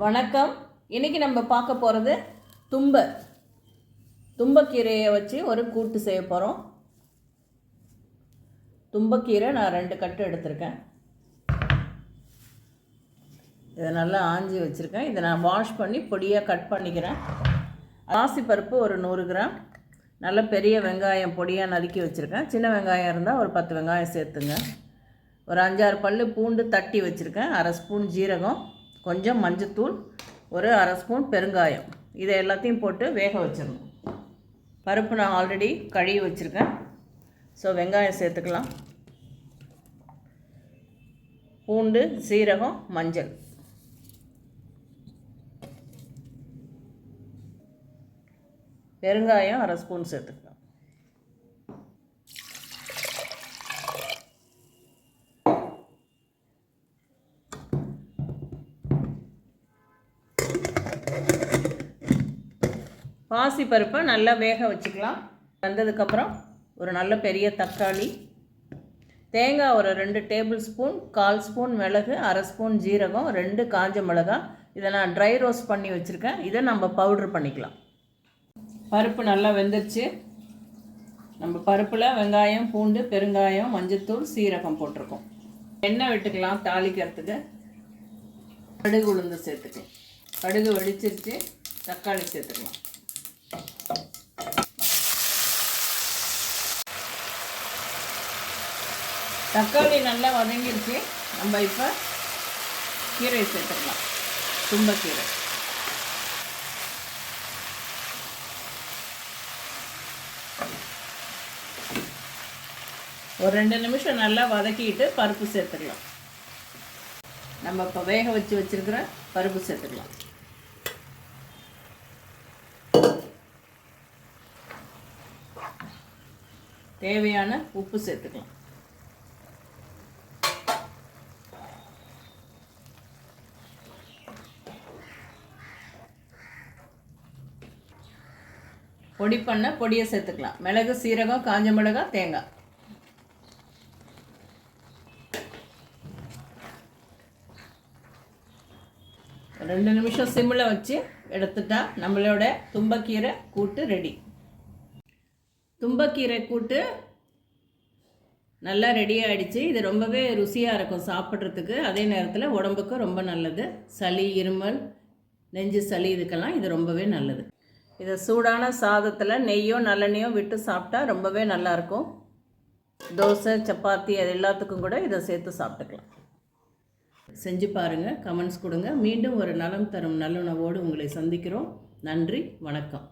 வணக்கம். இன்றைக்கி நம்ம பார்க்க போகிறது தும்ப. தும்பக்கீரையை வச்சு ஒரு கூட்டு செய்ய போகிறோம் தும்பக்கீரை நான் ரெண்டு கட்டு எடுத்திருக்கேன். இதை நல்லா ஆஞ்சி வச்சுருக்கேன். இதை நான் வாஷ் பண்ணி பொடியாக கட் பண்ணிக்கிறேன். பருப்பு ஒரு நூறு கிராம். நல்ல பெரிய வெங்காயம் பொடியாக நறுக்கி வச்சுருக்கேன். சின்ன வெங்காயம் இருந்தால் ஒரு பத்து வெங்காயம் சேர்த்துங்க. ஒரு அஞ்சாறு பல் பூண்டு தட்டி வச்சுருக்கேன். அரை ஸ்பூன் ஜீரகம். கொஞ்சம் மஞ்சத்தூள் ஒரு அரை ஸ்பூன் பெருங்காயம். இதை எல்லாத்தையும் போட்டு வேக வச்சிடணும். பருப்பு நான் ஆல்ரெடி கழுவி வச்சுருக்கேன். ஸோ வெங்காயம் சேர்த்துக்கலாம். பூண்டு சீரகம் மஞ்சள். பெருங்காயம் அரை ஸ்பூன் சேர்த்துக்கலாம் பாசி பருப்பை நல்லா வேக வச்சுக்கலாம். வந்ததுக்கப்புறம் ஒரு நல்ல பெரிய தக்காளி தேங்காய் ஒரு ரெண்டு டேபிள் ஸ்பூன் கால் ஸ்பூன் மிளகு அரை ஸ்பூன் ஜீரகம் ரெண்டு காஞ்ச மிளகாய் இதை நான் ட்ரை ரோஸ்ட் பண்ணி வச்சுருக்கேன். இதை நம்ம பவுட்ரு பண்ணிக்கலாம். பருப்பு நல்லா வெந்துருச்சு. நம்ம பருப்பில் வெங்காயம் பூண்டு பெருங்காயம் மஞ்சத்தூள் சீரகம் போட்டிருக்கோம். எண்ணெய் விட்டுக்கலாம் தாளிக்கிறதுக்கு. கடுகு உளுந்து சேர்த்துக்கலாம். கடுகு வெடிச்சிருச்சு. தக்காளி சேர்த்துக்கலாம். தக்காளி நல்லா வதங்கிருச்சு. நம்ம இப்போ கீரை சேர்த்துக்கலாம். தும்பக்கீரை. ஒரு ரெண்டு நிமிஷம் நல்லா வதக்கிட்டு பருப்பு சேர்த்துக்கலாம். நம்ம இப்போ வேக வச்சு வச்சுருக்கிற பருப்பு சேர்த்துக்கலாம். தேவையான உப்பு சேர்த்துக்கலாம். பொடி பண்ண பொடியை சேர்த்துக்கலாம். மிளகு சீரகம் காஞ்ச மிளகாய் தேங்காய். ரெண்டு நிமிஷம் சிம்மில் வச்சு எடுத்துட்டா நம்மளோட தும்பக்கீரை கூட்டு ரெடி. தும்பக்கீரை கூட்டு நல்லா ரெடி ஆகிடுச்சு இது ரொம்பவே ருசியாக இருக்கும் சாப்பிட்றதுக்கு. அதே நேரத்தில் உடம்புக்கு ரொம்ப நல்லது. சளி இருமல் நெஞ்சு சளி இதுக்கெல்லாம் இது ரொம்பவே நல்லது. இதை சூடான சாதத்தில் நெய்யோ நல்லெண்ணெயோ விட்டு சாப்பிட்டா ரொம்பவே நல்லாயிருக்கும் தோசை சப்பாத்தி அது எல்லாத்துக்கும் கூட இதை சேர்த்து சாப்பிட்டுக்கலாம். செஞ்சு பாருங்கள் கமெண்ட்ஸ் கொடுங்க. மீண்டும் ஒரு நலம் தரும் நல்லுணவோடு உங்களை சந்திக்கிறோம். நன்றி வணக்கம்.